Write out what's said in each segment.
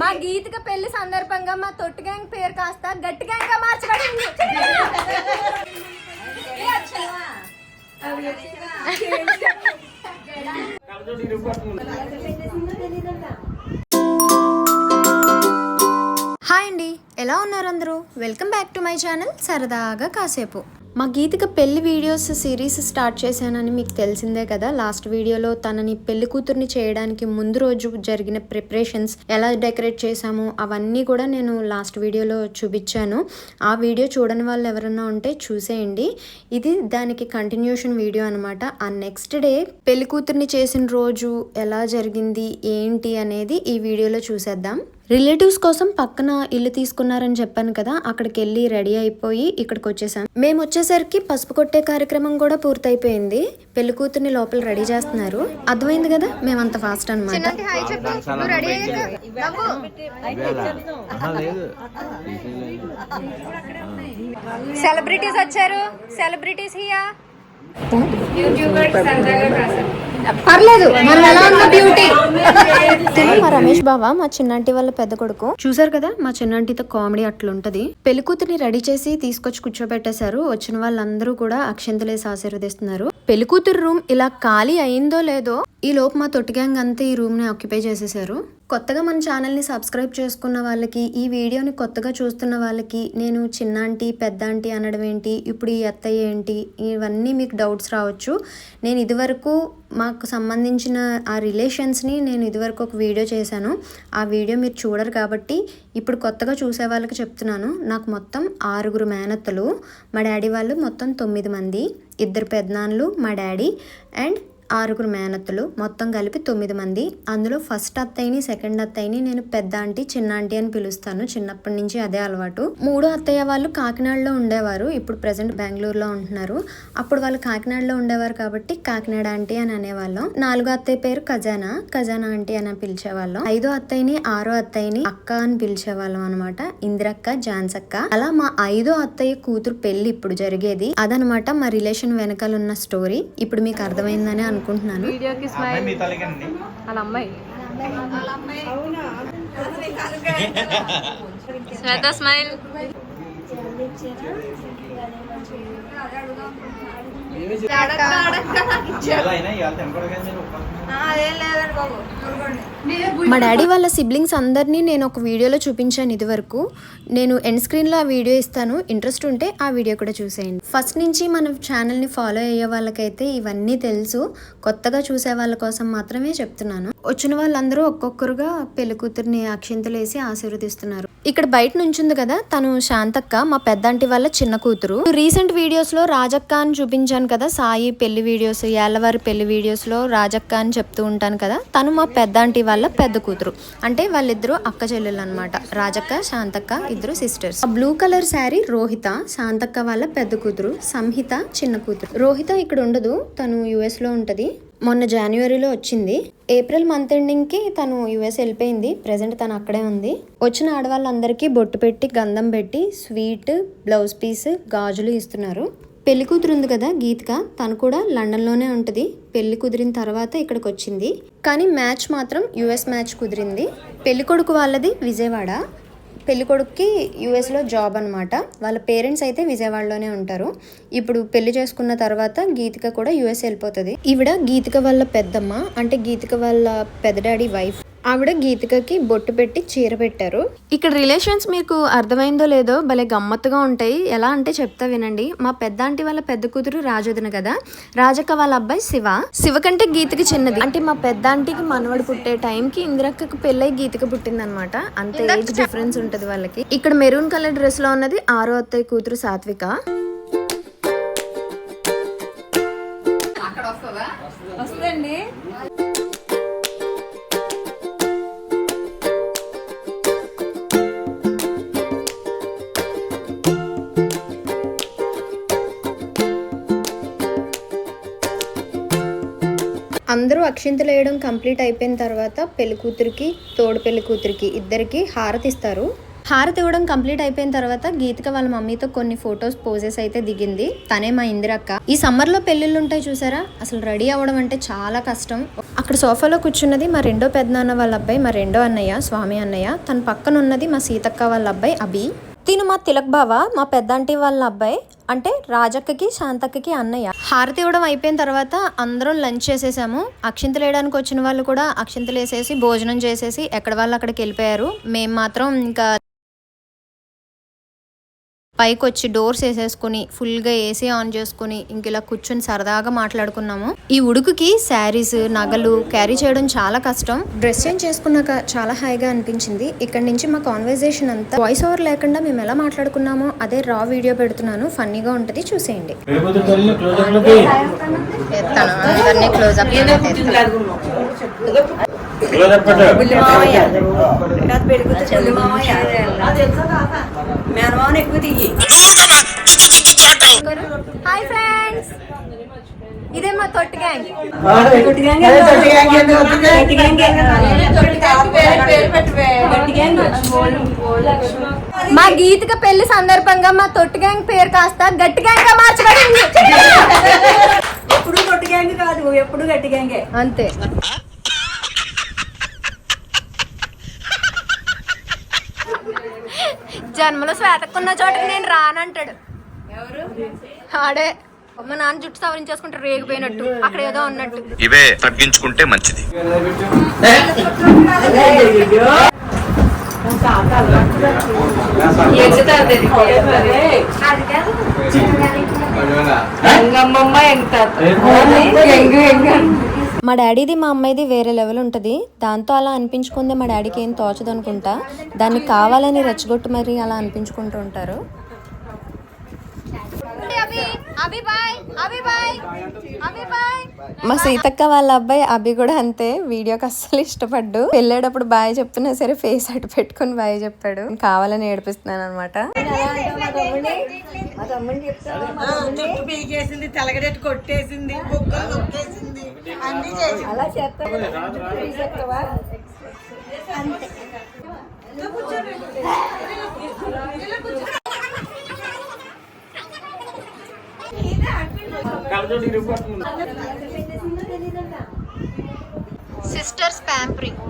మా గీతిక పెళ్ళి సందర్భంగా మా తొట్టి గ్యాంగ్ పేరు కాస్త గట్టి గ్యాంగ్గా మార్చబడింది. హాయ్ అండి ఎలా ఉన్నారు అందరూ? Welcome back to my channel సరదాగా కాసేపు. మా గీతిక పెళ్ళి వీడియోస్ సిరీస్ స్టార్ట్ చేశానని మీకు తెలిసిందే కదా. లాస్ట్ వీడియోలో తనని పెళ్ళి కూతుర్ని చేయడానికి ముందు రోజు జరిగిన ప్రిపరేషన్స్ ఎలా డెకరేట్ చేశాము అవన్నీ కూడా నేను లాస్ట్ వీడియోలో చూపించాను. ఆ వీడియో చూడని వాళ్ళు ఎవరన్నా ఉంటే చూసేయండి. ఇది దానికి కంటిన్యూషన్ వీడియో అనమాట ఆ నెక్స్ట్ డే పెళ్ళి కూతుర్ని చేసిన రోజు ఎలా జరిగింది ఏంటి అనేది ఈ వీడియోలో చూసేద్దాం. రిలేటివ్స్ కోసం పక్కన ఇల్లు తీసుకున్నారని చెప్పాను కదా అక్కడికి వెళ్ళి రెడీ అయిపోయి ఇక్కడికి వచ్చేసాం మేము వచ్చేసరికి పసుపు కొట్టే కార్యక్రమం కూడా పూర్తయిపోయింది. పెళ్ళి కూతుర్ని లోపల రెడీ చేస్తున్నారు. అర్థమైంది కదా? మేమంత ఫాస్ట్ అనమాట సెలబ్రిటీస్ వచ్చారు. Celebrities here. పర్లేదు. మనం ఎలా ఉన్న బ్యూటీ మా రమేష్ బావ మా చిన్నంటి వాళ్ళ పెద్ద కొడుకు. చూసారు కదా మా చిన్నంటితో కామెడీ అట్లుంటది. పెళ్ళి కూతుర్ని రెడీ చేసి తీసుకొచ్చి కూర్చోబెట్టేశారు. వచ్చిన వాళ్ళందరూ కూడా అక్షంతలేసి ఆశీర్వదిస్తున్నారు పెళ్ళి కూతురు రూమ్ ఇలా ఖాళీ అయిందో లేదో ఈ లోపు మా తొట్టి గ్యాంగ్ అంతా ఈ రూమ్ని ఆక్యుపై చేసేసారు కొత్తగా మన ఛానల్ని సబ్స్క్రైబ్ చేసుకున్న వాళ్ళకి ఈ వీడియోని కొత్తగా చూస్తున్న వాళ్ళకి నేను చిన్నాంటి పెద్దాంటి అనడం ఏంటి ఇప్పుడు ఈ అత్తయ్య ఏంటి ఇవన్నీ మీకు డౌట్స్ రావచ్చు. నేను ఇదివరకు మాకు సంబంధించిన ఆ రిలేషన్స్ని నేను ఇదివరకు ఒక వీడియో చేశాను. ఆ వీడియో మీరు చూడరు కాబట్టి ఇప్పుడు కొత్తగా చూసే వాళ్ళకి చెప్తున్నాను. నాకు మొత్తం ఆరుగురు మేనత్తలు మా డాడీ వాళ్ళు మొత్తం తొమ్మిది మంది ఇద్దరు పెద్దనాన్నలు మా డాడీ అండ్ ఆరుగురు మేనత్తలు మొత్తం కలిపి తొమ్మిది మంది. అందులో ఫస్ట్ అత్తయ్యని సెకండ్ అత్తయ్యని నేను పెద్ద ఆంటీ చిన్న ఆంటీ అని పిలుస్తాను. చిన్నప్పటి నుంచి అదే అలవాటు. మూడో అత్తయ్య వాళ్ళు కాకినాడలో ఉండేవారు. ఇప్పుడు ప్రజెంట్ బెంగళూరులో ఉంటున్నారు. అప్పుడు వాళ్ళు కాకినాడలో ఉండేవారు కాబట్టి కాకినాడ ఆంటీ అని అనేవాళ్ళం. నాలుగో అత్తయ్య పేరు ఖజానా. ఖజానా ఆంటీ అని పిలిచేవాళ్ళం. ఐదో అత్తయ్యని ఆరో అత్తయ్యని అక్క అని పిలిచేవాళ్ళం అనమాట ఇందిరక్క జాన్సక్క. అలా మా ఐదో అత్తయ్య కూతురు పెళ్ళి ఇప్పుడు జరిగేది. అదనమాట మా రిలేషన్ వెనకాల ఉన్న స్టోరీ. ఇప్పుడు మీకు అర్థమైందని అనుకుంటున్నాను. వీడియోకి స్మైల్ వాళ్ళ అమ్మాయి. శ్వేత స్మైల్ మా డాడీ వాళ్ళ సిబ్లింగ్స్ అందరినీ నేను ఒక వీడియోలో చూపించాను ఇదివరకు. నేను ఎండ్ స్క్రీన్లో ఆ వీడియో ఇస్తాను. ఇంట్రెస్ట్ ఉంటే ఆ వీడియో కూడా చూసేయండి. ఫస్ట్ నుంచి మన ఛానల్ని ఫాలో అయ్యే వాళ్ళకైతే ఇవన్నీ తెలుసు. కొత్తగా చూసే వాళ్ళ కోసం మాత్రమే చెప్తున్నాను. వచ్చిన వాళ్ళందరూ ఒక్కొక్కరుగా పెళ్ళి కూతుర్ని అక్షింతలు వేసి ఆశీర్వదిస్తున్నారు. ఇక్కడ బయట నుంచింది కదా తను శాంతక్క మా పెద్దంటి వాళ్ళ చిన్న కూతురు. రీసెంట్ వీడియోస్లో రాజక్క అని చూపించాను కదా సాయి పెళ్ళి వీడియోస్ ఏళ్ళవారి పెళ్ళి వీడియోస్లో రాజక్క అని చెప్తూ ఉంటాను కదా తను మా పెద్దంటి వాళ్ళ పెద్ద కూతురు. అంటే వాళ్ళిద్దరూ అక్క చెల్లెలు అనమాట రాజక్క శాంతక్క ఇద్దరు సిస్టర్స్ ఆ బ్లూ కలర్ శారీ రోహిత శాంతక్క వాళ్ళ పెద్ద కూతురు సంహిత చిన్న కూతురు. రోహిత ఇక్కడ ఉండదు తను యుఎస్లో ఉంటుంది. మొన్న జనవరిలో వచ్చింది. ఏప్రిల్ మంత్ ఎండింగ్కి తను యుఎస్ వెళ్ళిపోయింది. ప్రజెంట్ తను అక్కడే ఉంది. వచ్చిన ఆడవాళ్ళందరికీ బొట్టు పెట్టి గంధం పెట్టి స్వీట్ బ్లౌజ్ పీస్ గాజులు ఇస్తున్నారు. పెళ్ళి కూతురు ఉంది కదా గీతిక. తను కూడా లండన్లోనే ఉంటుంది. పెళ్ళి కుదిరిన తర్వాత ఇక్కడికి వచ్చింది కానీ మ్యాచ్ మాత్రం యుఎస్ మ్యాచ్ కుదిరింది. పెళ్ళి కొడుకు వాళ్ళది విజయవాడ. పెళ్ళి కొడుక్కి యూఎస్లో జాబ్ అనమాట వాళ్ళ పేరెంట్స్ అయితే విజయవాడలోనే ఉంటారు. ఇప్పుడు పెళ్ళి చేసుకున్న తర్వాత గీతిక కూడా యూఎస్ వెళ్ళిపోతుంది. ఈవిడ గీతిక వాళ్ళ పెద్దమ్మ అంటే గీతిక వాళ్ళ పెద్ద డాడీ వైఫ్. ఆవిడ గీతికకి బొట్టు పెట్టి చీర పెట్టారు. ఇక్కడ రిలేషన్స్ మీకు అర్థమైందో లేదో భలే గమ్మత్తుగా ఉంటాయి. ఎలా అంటే చెప్తా వినండి. మా పెద్ద ఆంటీ వాళ్ళ పెద్ద కూతురు రాజోదిన కదా? రాజక్క వాళ్ళ అబ్బాయి శివ. శివ కంటే గీతికి చిన్నది. అంటే మా పెద్ద ఆంటీకి మనవడు పుట్టే టైంకి ఇందిరక్కకు పెళ్ళై గీతిక పుట్టిందనమాట. అంత ఏజ్ డిఫరెన్స్ ఉంటది వాళ్ళకి. ఇక్కడ మెరూన్ కలర్ డ్రెస్లో ఉన్నది ఆరో అత్తయ్య కూతురు సాత్విక. వస్తుందండి. అందరూ అక్షింతలు వేయడం కంప్లీట్ అయిపోయిన తర్వాత పెళ్ళి కూతురికి తోడు పెళ్ళి కూతురికి ఇద్దరికి హారతి ఇస్తారు. హారతి ఇవ్వడం కంప్లీట్ అయిపోయిన తర్వాత గీతిక వాళ్ళ మమ్మీతో కొన్ని ఫొటోస్ పోజెస్ అయితే దిగింది. తనే మా ఇందిరక్క. ఈ సమ్మర్లో పెళ్ళిళ్ళు ఉంటాయి చూసారా? అసలు రెడీ అవ్వడం అంటే చాలా కష్టం. అక్కడ సోఫాలో కూర్చున్నది మా రెండో పెద్దనాన్న వాళ్ళ అబ్బాయి మా రెండో అన్నయ్య స్వామి అన్నయ్య. తన పక్కన ఉన్నది మా సీతక్క వాళ్ళ అబ్బాయి అభి. తిను మా తిలక్ బావ మా పెద్దంటి వాళ్ళ అబ్బాయి. అంటే రాజక్కకి శాంతక్కకి అన్నయ్య. హారతి ఇవ్వడం అయిపోయిన తర్వాత అందరం లంచ్ చేసేసాము. అక్షింతలు వేయడానికి వచ్చిన వాళ్ళు కూడా అక్షింతలు వేసేసి భోజనం చేసేసి ఎక్కడ వాళ్ళు అక్కడికి వెళ్ళిపోయారు. మేము మాత్రం ఇంకా పైకి వచ్చి డోర్స్ వేసేసుకుని ఫుల్గా ఏసీ ఆన్ చేసుకుని ఇంక ఇలా కూర్చొని సరదాగా మాట్లాడుకున్నాము ఈ ఉడుకుకి శారీస్ నగలు క్యారీ చేయడం చాలా కష్టం డ్రెస్ చేంజ్ చేసుకున్నాక చాలా హాయిగా అనిపించింది ఇక్కడ నుంచి మా కాన్వర్జేషన్ అంతా వాయిస్ ఓవర్ లేకుండా మేము ఎలా మాట్లాడుకున్నామో అదే రా వీడియో పెడుతున్నాను ఫన్నీగా ఉంటుంది చూసేయండి క్లోజ్ ఎక్కువ తీయి హాయ్ ఫ్రెండ్స్ ఇదే మా తొట్టి గ్యాంగ్ మా గీతిక పెళ్ళి సందర్భంగా మా తొట్టి గ్యాంగ్ పేరు కాస్త గట్టి గ్యాంగ్గా మార్చబడింది ఎప్పుడు కొట్టి గ్యాంగ్ కాదు ఎప్పుడు గట్టి గ్యాంగే అంతే జన్మలో శ్వేతకున్న చోటకి నేను రానంటాడు. ఆడే. మా నాన్న జుట్టు సవరించేసుకుంటే రేగిపోయినట్టు. అక్కడ ఏదో ఉన్నట్టు ఇవే తగ్గించుకుంటే మంచిది. మా డాడీది మా అమ్మాయిది వేరే లెవెల్ ఉంటుంది. దాంతో అలా అనిపించుకుందే మా డాడీకి ఏం తోచదు అనుకుంటా దాన్ని కావాలని రెచ్చగొట్టు మరి అలా అనిపించుకుంటూ ఉంటారు. మా సీతక్క వాళ్ళ అబ్బాయి అభి కూడా అంతే వీడియోకి అస్సలు ఇష్టపడ్డు. వెళ్ళేటప్పుడు బాయ్ చెప్తున్నా సరే ఫేస్ అటు పెట్టుకొని బాయ్ చెప్పాడు. కావాలని ఏడిపిస్తున్నాను అనమాట తలగడెట్టు కొట్టేసింది అలా సిస్టర్స్ ప్యాంపరింగ్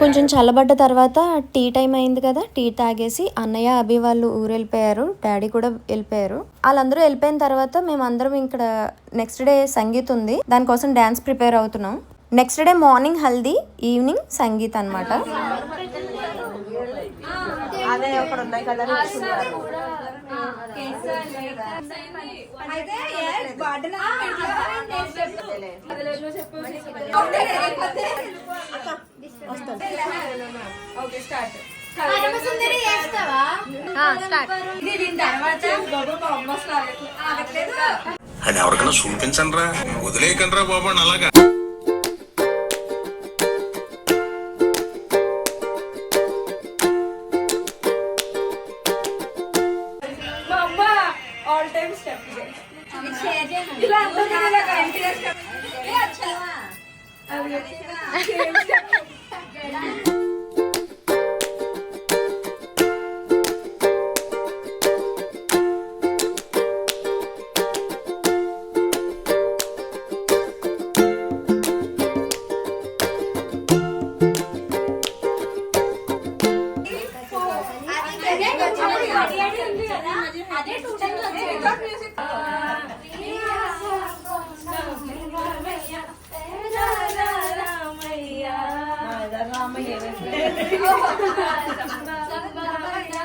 కొంచెం చల్లబడ్డ తర్వాత టీ టైం అయింది కదా టీ తాగేసి అన్నయ్య అభి వాళ్ళు ఊరు వెళ్ళిపోయారు డాడీ కూడా వెళ్ళిపోయారు. వాళ్ళందరూ వెళ్ళిపోయిన తర్వాత మేము అందరం ఇక్కడ నెక్స్ట్ డే సంగీత్ ఉంది. దానికోసం డ్యాన్స్ ప్రిపేర్ అవుతున్నాం. Next day morning haldi evening sangeet అన్నమాట. అదే ఉన్నాయి కదా అని ఎవరికైనా చూపించండి రా వదిలేయకండి రా బాబు అని Adiós. అలాగా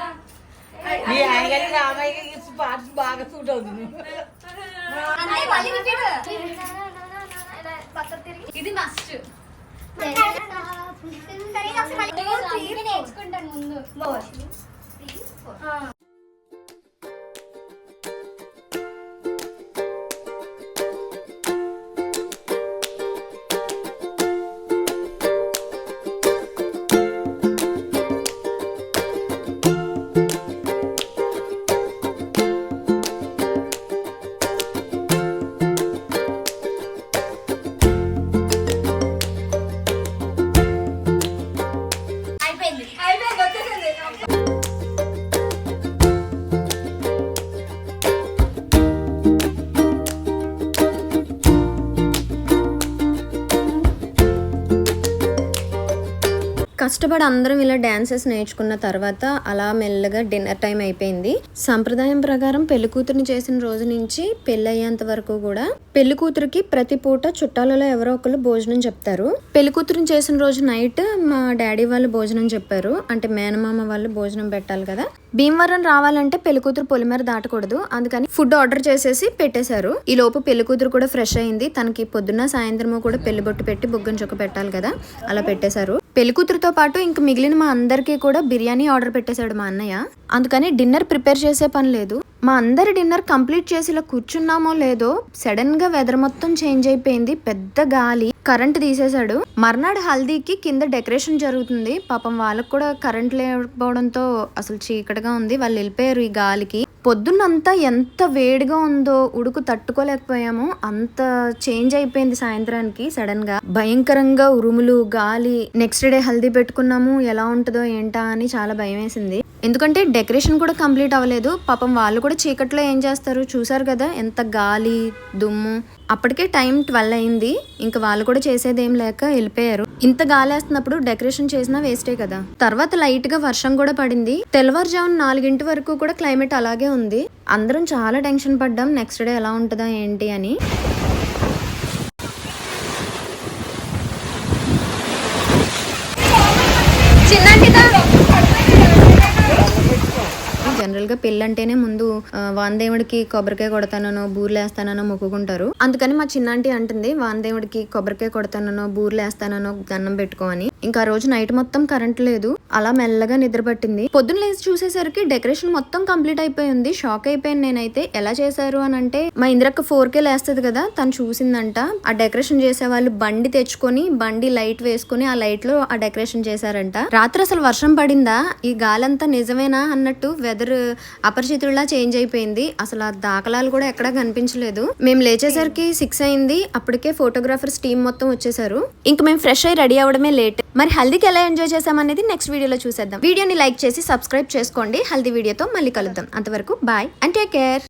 ఈ ఆయన రామయ్య పాట బాగా సూట్ అవుతుంది. ఇది మస్ట్ నేర్చుకుంటాను ముందు. కష్టపడి అందరం ఇలా డాన్సెస్ నేర్చుకున్న తర్వాత అలా మెల్లగా డిన్నర్ టైం అయిపోయింది. సంప్రదాయం ప్రకారం పెళ్ళి కూతురుని చేసిన రోజు నుంచి పెళ్ళి అయ్యేంత వరకు కూడా పెళ్ళి కూతురికి ప్రతి పూట చుట్టాలలో ఎవరో ఒకరు భోజనం చెప్తారు. పెళ్ళి కూతురుని చేసిన రోజు నైట్ మా డాడీ వాళ్ళు భోజనం చెప్పారు. అంటే మేనమామ వాళ్ళు భోజనం పెట్టాలి కదా. భీమవరం రావాలంటే పెళ్ళి కూతురు పొలిమేర దాటకూడదు. అందుకని ఫుడ్ ఆర్డర్ చేసేసి పెట్టేశారు. ఈ లోపు పెళ్ళి కూతురు కూడా ఫ్రెష్ అయింది. తనకి పొద్దున్న సాయంత్రము కూడా పెళ్ళి బొట్టు పెట్టి బుగ్గన చొక్క పెట్టాలి కదా. అలా పెట్టేశారు. పెళ్ళికూతురుతో పాటు ఇంక మిగిలిన మా అందరికీ కూడా బిర్యానీ ఆర్డర్ పెట్టేశాడు మా అన్నయ్య. అందుకని డిన్నర్ ప్రిపేర్ చేసే పని లేదు. మా అందరి డిన్నర్ కంప్లీట్ చేసి ఇలా కూర్చున్నామో లేదో సడన్గా వెదర్ మొత్తం చేంజ్ అయిపోయింది. పెద్ద గాలి కరెంట్ తీసేశాడు. మర్నాడు హల్దీకి కింద డెకరేషన్ జరుగుతుంది. పాపం వాళ్ళకు కూడా కరెంట్ లేకపోవడంతో అసలు చీకటిగా ఉంది. వాళ్ళు వెళ్ళిపోయారు ఈ గాలికి. పొద్దున్నంతా ఎంత వేడిగా ఉందో ఉడుకు తట్టుకోలేకపోయాము అంత చేంజ్ అయిపోయింది సాయంత్రానికి సడన్గా భయంకరంగా ఉరుములు గాలి నెక్స్ట్ డే హల్దీ పెట్టుకున్నాము ఎలా ఉంటుందో ఏంటా అని చాలా భయం వేసింది ఎందుకంటే డెకరేషన్ కూడా కంప్లీట్ అవ్వలేదు. పాపం వాళ్ళు కూడా చీకట్లో ఏం చేస్తారు? చూసారు కదా ఎంత గాలి దుమ్ము. అప్పటికే టైం ట్వెల్వ్ అయింది. ఇంకా వాళ్ళు కూడా చేసేది ఏం లేక వెళ్ళిపోయారు. ఇంత గాలి వేస్తున్నప్పుడు డెకరేషన్ చేసినా వేస్టే కదా. తర్వాత లైట్గా వర్షం కూడా పడింది. తెల్లవారుజామున నాలుగింటి వరకు కూడా క్లైమేట్ అలాగే ఉంది. అందరం చాలా టెన్షన్ పడ్డాం. నెక్స్ట్ డే ఎలా ఉంటుందా ఏంటి అని. జనరల్గా పెళ్ళంటేనే అంటేనే ముందు వాందేవుడికి కొబ్బరికాయ కొడతానో బూర్లేస్తానో మొక్కుకుంటారు. అందుకని మా చిన్నాంటి అంటుంది వాందేవుడికి కొబ్బరికాయ కొడతానో బూర్లేస్తానో వేస్తానో పెట్టుకోమని ఇంకా ఆ రోజు నైట్ మొత్తం కరెంట్ లేదు. అలా మెల్లగా నిద్ర పట్టింది. పొద్దున్న లేచి చూసేసరికి డెకరేషన్ మొత్తం కంప్లీట్ అయిపోయింది షాక్ అయిపోయాను నేనైతే. ఎలా చేశారు అని అంటే మా ఇంద్రక్క ఫోర్ కే లేస్తుంది కదా తను చూసిందంట. ఆ డెకరేషన్ చేసే వాళ్ళు బండి తెచ్చుకొని బండి లైట్ వేసుకొని ఆ లైట్లో ఆ డెకరేషన్ చేశారంట. రాత్రి అసలు వర్షం పడిందా? ఈ గాలంతా నిజమేనా అన్నట్టు వెదర్ అపరిచితుల్లా చేంజ్ అయిపోయింది. అసలు ఆ దాఖలాలు కూడా ఎక్కడా కనిపించలేదు. మేము లేచేసరికి సిక్స్ అయింది. అప్పటికే ఫోటోగ్రాఫర్స్ టీమ్ మొత్తం వచ్చేసారు. ఇంక మేము ఫ్రెష్ అయ్యి రెడీ అవడమే లేట్. మరి హల్దీకి ఎలా ఎంజాయ్ చేసామనేది నెక్స్ట్ వీడియోలో చూసేద్దాం. వీడియోని లైక్ చేసి సబ్స్క్రైబ్ చేసుకోండి. హల్దీ వీడియోతో మళ్ళీ కలుద్దాం. అంతవరకు బాయ్ అండ్ టేక్ కేర్.